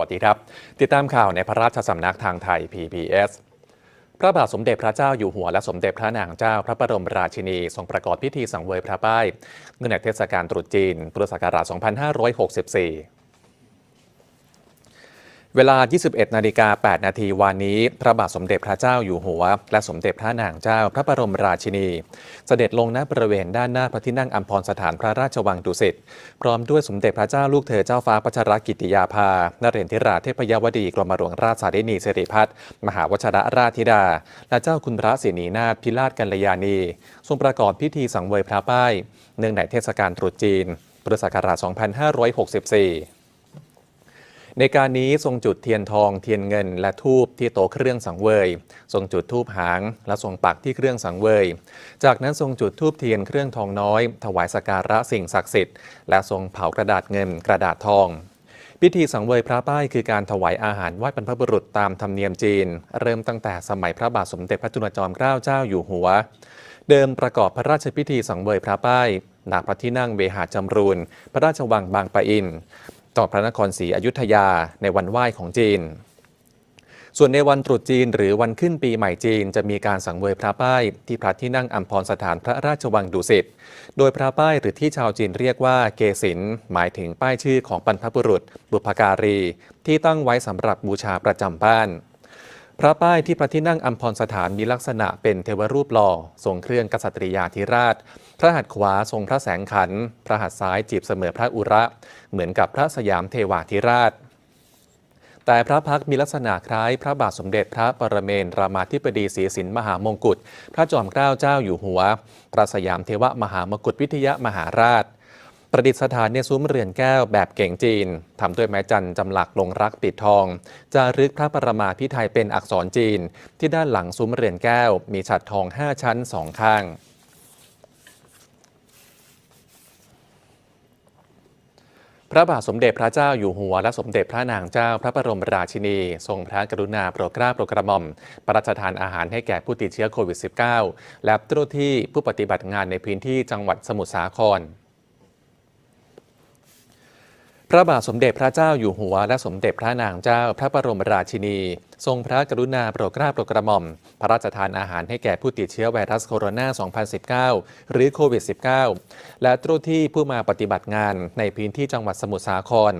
วัสดีครับ ติดตามข่าวในพระราชสำนักทางไทย PBS พระบาทสมเด็จพระเจ้าอยู่หัวและสมเด็จพระนางเจ้าพระบรมราชินี ทรงประกอบพิธีสังเวยพระป้ายเนื่องในเทศกาลตรุษจีน พุทธศักราช 2564 เวลา 21 นาฬิกา 8 นาทีวันนี้ พระบาทสมเด็จพระเจ้าอยู่หัว และสมเด็จพระนางเจ้าพระบรมราชินี เสด็จลงณบริเวณด้านหน้าพระที่นั่งอัมพรสถานพระราชวังดุสิต พร้อมด้วยสมเด็จพระเจ้าลูกเธอเจ้าฟ้าพัชรกิติยาภา นเรนทิราเทพยวดีกรมหลวงราชสารินีสิริพัฒน์มหาวชรราชธิดา และเจ้าคุณพระศรีนีนาถพิราชกัลยาณี ทรงประกอบพิธีสังเวยพระป้าย เนื่องในเทศกาลตรุษจีน พุทธศักราช 2564 ในการนี้ทรงจุดเทียนทองเทียนเงิน และทูบที่โต๊ะเครื่องสังเวย ทรงจุดทูบหาง และทรงปักที่เครื่องสังเวย จากนั้นทรงจุดทูบเทียนเครื่องทองน้อย ถวายสการะสิ่งศักดิ์สิทธิ์และทรงเผากระดาษเงินกระดาษทองพิธีสังเวยพระป้ายคือการถวายอาหารไหว้บรรพบุรุษตามธรรมเนียมจีน เริ่มตั้งแต่สมัยพระบาทสมเด็จพระจุลจอมเกล้าเจ้าอยู่หัว เดิมประกอบพระราชพิธีสังเวยพระป้ายณพระที่นั่งเวหาจำรูน พระราชวังบางปะอิน ต่อพระนครศรีอยุธยาในวันไหว้ของจีน ส่วนในวันตรุษจีนหรือวันขึ้นปีใหม่จีน จะมีการสังเวยพระป้ายที่พระที่นั่งอัมพรสถานพระราชวังดุสิต โดยพระป้ายหรือที่ชาวจีนเรียกว่าเกศินหมายถึงป้ายชื่อของบรรพบุรุษ บุพการี ที่ตั้งไว้สำหรับบูชาประจำบ้าน พระป้ายที่พระที่นั่งอัมพรสถานมีลักษณะเป็นเทวรูปหล่อ ทรงเครื่องกษัตริยาธิราช พระหัตถ์ขวาทรงพระแสงขัน พระหัตถ์ซ้ายจีบเสมอพระอุระ เหมือนกับพระสยามเทวาธิราช แต่พระพักมีลักษณะคล้ายพระบาทสมเด็จพระปรเมนรามาธิบดีศรีสินมหามงกุฎ พระจอมเกล้าเจ้าอยู่หัว พระสยามเทวมหามกุฎวิทยามหาราช ประดิษฐานในซุ้มเรือนแก้วแบบเก่งจีนทำด้วยไม้จันจำหลักลงรักปิดทอง จารึกพระประมาพิไทยเป็นอักษรจีน ที่ด้านหลังซุ้มเรือนแก้ว มีฉัดทอง 5 ชั้นสองข้างพระบาทสมเด็จพระเจ้าอยู่หัวและสมเด็จพระนางเจ้าพระบรมราชินี ทรงพระกรุณาโปรดเกล้าโปรดกระหม่อมพระราชทานอาหารให้แก่ผู้ติดเชื้อโควิด -19 และเจ้าหน้าที่ผู้ปฏิบัติงานในพื้นที่จังหวัดสมุทรสาคร พระบาทสมเด็จพระเจ้าอยู่หัว และสมเด็จพระนางเจ้าพระบรมราชินี ทรงพระกรุณาโปรดเกล้าโปรดกระหม่อม พระราชทานอาหารให้แก่ผู้ติดเชื้อไวรัสโคโรนา 2019 หรือโควิด -19 และเจ้าที่ผู้มาปฏิบัติงานในพื้นที่จังหวัดสมุทรสาคร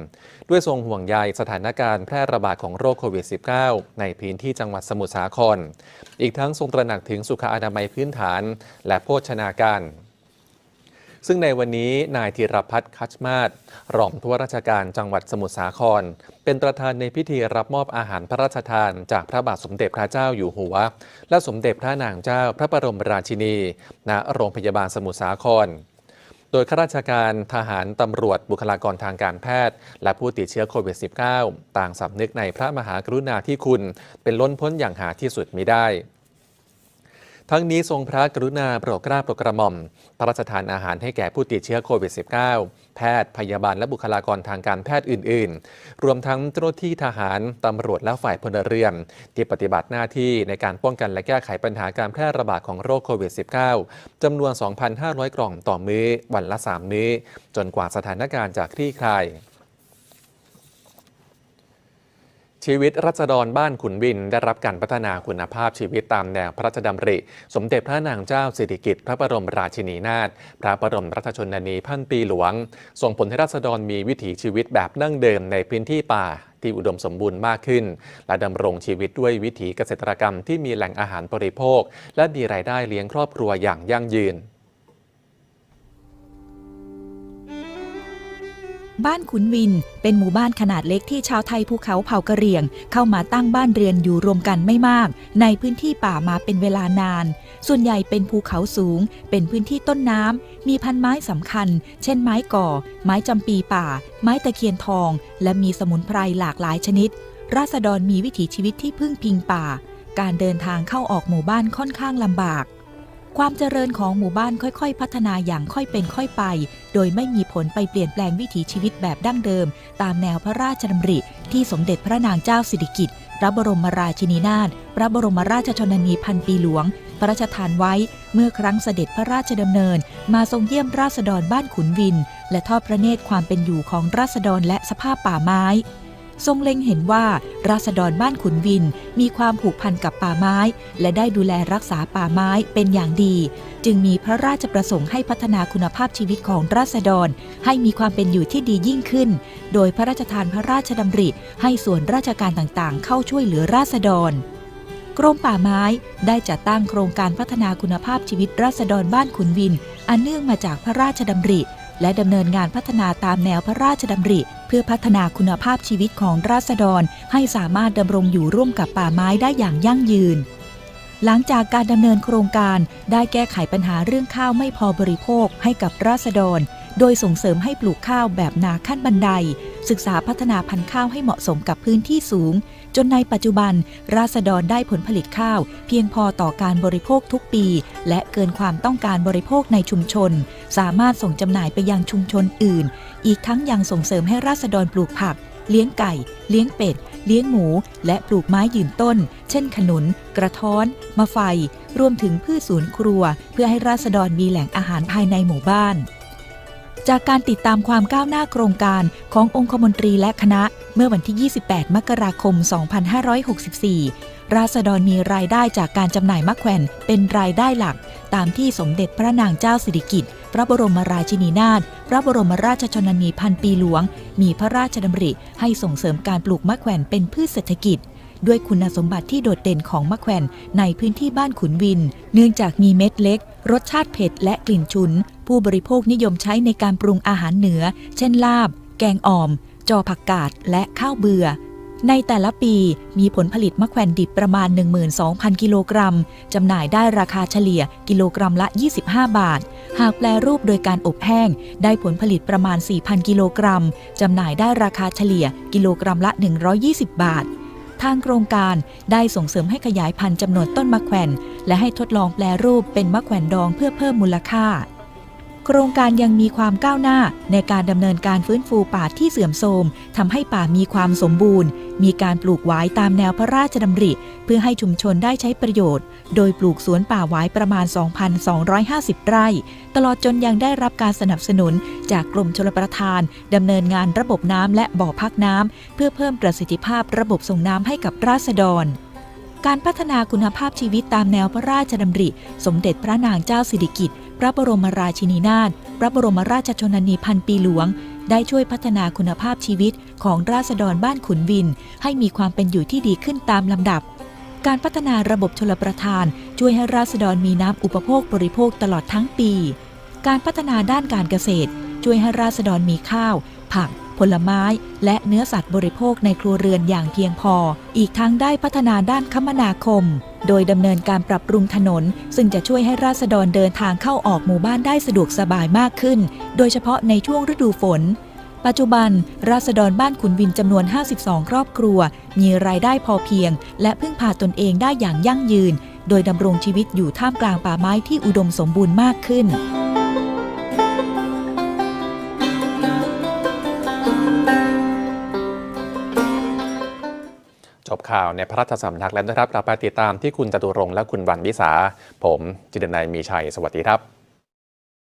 ด้วยทรงห่วงใยสถานการณ์แพร่ระบาดของโรคโควิด -19 ในพื้นที่จังหวัดสมุทรสาคร อีกทั้งทรงตระหนักถึงสุขอนามัยพื้นฐาน และโภชนาการ ซึ่งในวันนี้นายธีรพัฒน์คัชมาศรองผู้ว่าราชการจังหวัดสมุทรสาคร เป็นประธานในพิธีรับมอบอาหารพระราชทานจากพระบาทสมเด็จพระเจ้าอยู่หัว และสมเด็จพระนางเจ้าพระบรมราชินี ณ โรงพยาบาลสมุทรสาครโดยข้าราชการทหารตำรวจบุคลากรทางการแพทย์ และผู้ติดเชื้อโควิด -19 ต่างสำนึกในพระมหากรุณาธิคุณ เป็นล้นพ้นอย่างหาที่สุดมิได้ ทั้งนี้ทรงพระกรุณาโปรดเกล้าโปรดกระหม่อม พระราชทานอาหารให้แก่ผู้ติดเชื้อโควิด -19 แพทย์พยาบาลและบุคลากรทางการแพทย์อื่น ๆ รวมทั้งเจ้าหน้าที่ทหาร ตำรวจและฝ่ายพลเรือน ที่ปฏิบัติหน้าที่ในการป้องกันและแก้ไขปัญหาการแพร่ระบาดของโรคโควิด -19 จำนวน 2,500 กล่องต่อมื้อ วันละ 3 มื้อ จนกว่าสถานการณ์จะคลี่คลาย ชีวิตรัษฎรบ้านขุนวิน ได้รับการพัฒนาคุณภาพชีวิตตามแนวพระราชดำริ สมเด็จพระนางเจ้าสิริกิติ์พระบรมราชินีนาถพระบรมราชชนนีพันปีหลวง ส่งผลให้รัษฎรมีวิถีชีวิตแบบดั้งเดิมในพื้นที่ป่าที่อุดมสมบูรณ์มากขึ้น และดำรงชีวิตด้วยวิถีเกษตรกรรมที่มีแหล่งอาหารบริโภค และมีรายได้เลี้ยงครอบครัวอย่างยั่งยืน บ้านขุนวิน เป็นหมู่บ้านขนาดเล็กที่ชาวไทยภูเขาเผ่ากะเหรี่ยง เข้ามาตั้งบ้านเรือนอยู่รวมกันไม่มาก ในพื้นที่ป่ามาเป็นเวลานาน ส่วนใหญ่เป็นภูเขาสูง เป็นพื้นที่ต้นน้ำ มีพันไม้สำคัญ เช่นไม้ก่อ ไม้จำปีป่า ไม้ตะเคียนทอง และมีสมุนไพรหลากหลายชนิด ราษฎรมีวิถีชีวิตที่พึ่งพิงป่า การเดินทางเข้าออกหมู่บ้านค่อนข้างลำบาก ความเจริญของหมู่บ้านค่อยๆ พัฒนาอย่างค่อยเป็นค่อยไป โดยไม่มีผลไปเปลี่ยนแปลงวิถีชีวิตแบบดั้งเดิม ตามแนวพระราชดำริ ที่สมเด็จพระนางเจ้าสิริกิติ์พระบรมราชินีนาถพระบรมราชชนนีพันปีหลวง พระราชทานไว้เมื่อครั้งเสด็จพระราชดำเนิน มาทรงเยี่ยมราษฎรบ้านขุนวิน และทอดพระเนตรความเป็นอยู่ของราษฎรและสภาพป่าไม้ ทรงเล็งเห็นว่าราษฎรบ้านขุนวินมีความผูกพันกับป่าไม้ และได้ดูแลรักษาป่าไม้เป็นอย่างดี จึงมีพระราชประสงค์ให้พัฒนาคุณภาพชีวิตของราษฎร ให้มีความเป็นอยู่ที่ดียิ่งขึ้น โดยพระราชทานพระราชดำริ ให้ส่วนราชการต่างๆ เข้าช่วยเหลือราษฎรกรมป่าไม้ได้จัดตั้งโครงการพัฒนาคุณภาพชีวิตราษฎรบ้านขุนวิน อันเนื่องมาจากพระราชดำริ และดำเนินงานพัฒนาตามแนวพระราชดำริ พื่อพัฒนาคุณภาพชีวิตของราษฎรให้สามารถดำรงอยู่ร่วมกับป่าไม้ได้อย่างยั่งยืน หลังจากการดำเนินโครงการได้แก้ไขปัญหาเรื่องข้าวไม่พอบริโภคให้กับราษฎร โดยส่งเสริมให้ปลูกข้าวแบบนาขั้นบันได ศึกษาพัฒนาพันธุ์ข้าวให้เหมาะสมกับพื้นที่สูง จนในปัจจุบัน ราษฎรได้ผลผลิตข้าว เพียงพอต่อการบริโภคทุกปี และเกินความต้องการบริโภคในชุมชน สามารถส่งจำหน่ายไปยังชุมชนอื่น อีกทั้งยังส่งเสริมให้ราษฎรปลูกผัก เลี้ยงไก่ เลี้ยงเป็ด เลี้ยงหมู และปลูกไม้ยืนต้น เช่น ขนุน กระท้อน มะไฟ รวมถึงพืชสวนครัว เพื่อให้ราษฎรมีแหล่งอาหารภายในหมู่บ้าน จากการติดตามความก้าวหน้าโครงการขององคมนตรีและคณะเมื่อวันที่ 28 มกราคม 2564 ราษฎรมีรายได้จากการจำหน่ายมะแขวนเป็นรายได้หลัก ตามที่สมเด็จพระนางเจ้าสิริกิติ์พระบรมราชินีนาถพระบรมราชชนนีพันปีหลวง มีพระราชดำริให้ส่งเสริมการปลูกมะแขวนเป็นพืชเศรษฐกิจด้วยคุณสมบัติที่โดดเด่นของมะแขวนในพื้นที่บ้านขุนวิน เนื่องจากมีเม็ดเล็ก รสชาติเผ็ดและกลิ่นฉุน ผู้บริโภคนิยมใช้ในการปรุงอาหารเหนือ เช่นลาบ แกงอ่อม จอผักกาด และข้าวเบื่อ ในแต่ละปีมีผลผลิตมะแขวนดิบประมาณ 12,000 กิโลกรัม จำหน่ายได้ราคาเฉลี่ยกิโลกรัมละ 25 บาท หากแปลรูปโดยการอบแห้ง ได้ผลผลิตประมาณ 4,000 กิโลกรัม จำหน่ายได้ราคาเฉลี่ยกิโลกรัมละ 120 บาท ทางโครงการได้ส่งเสริมให้ขยายพันธุ์จำนวนต้นมะแขวน และให้ทดลองแปลรูปเป็นมะแขวนดองเพื่อเพิ่มมูลค่า ครงการยังมีความก้าวหน้าในการดำเนินการฟื้นฟูป่าที่เสื่อมโทรมทำให้ป่ามีความสมบูรณ์ มีการปลูกหวายตามแนวพระราชดำริ เพื่อให้ชุมชนได้ใช้ประโยชน์ โดยปลูกสวนป่าหวายประมาณ 2,250 ไร่ ตลอดจนยังได้รับการสนับสนุน จากกรมชลประทานดำเนินงานระบบน้ำและบ่อพักน้ำเพื่อเพิ่มประสิทธิภาพระบบส่งน้ำให้กับราษฎรการพัฒนาคุณภาพชีวิตตามแนวพระราชดำริ สมเด็จพระนางเจ้าสิริกิติ์ พระบรมราชินีนาถพระบรมราชชนนีพันปีหลวง ได้ช่วยพัฒนาคุณภาพชีวิตของราษฎรบ้านขุนวิน ให้มีความเป็นอยู่ที่ดีขึ้นตามลำดับ การพัฒนาระบบชลประทาน ช่วยให้ราษฎรมีน้ำอุปโภคบริโภคตลอดทั้งปี การพัฒนาด้านการเกษตร ช่วยให้ราษฎรมีข้าว ผักผลไม้ และเนื้อสัตว์บริโภคในครัวเรือนอย่างเพียงพอ อีกทั้งได้พัฒนาด้านคมนาคม โดยดำเนินการปรับปรุงถนน ซึ่งจะช่วยให้ราษฎรเดินทางเข้าออกหมู่บ้านได้สะดวกสบายมากขึ้น โดยเฉพาะในช่วงฤดูฝน ปัจจุบัน ราษฎรบ้านขุนวินจำนวน 52 ครอบครัว มีรายได้พอเพียง และพึ่งพาตนเองได้อย่างยั่งยืน โดยดำรงชีวิตอยู่ท่ามกลางป่าไม้ที่อุดมสมบูรณ์มากขึ้น ข่าวในพระราชสำนักแล้วนะครับกลับไปติดตามที่คุณจตุรงค์และคุณวันวิสา ผมจิตรนัยมีชัย สวัสดีครับ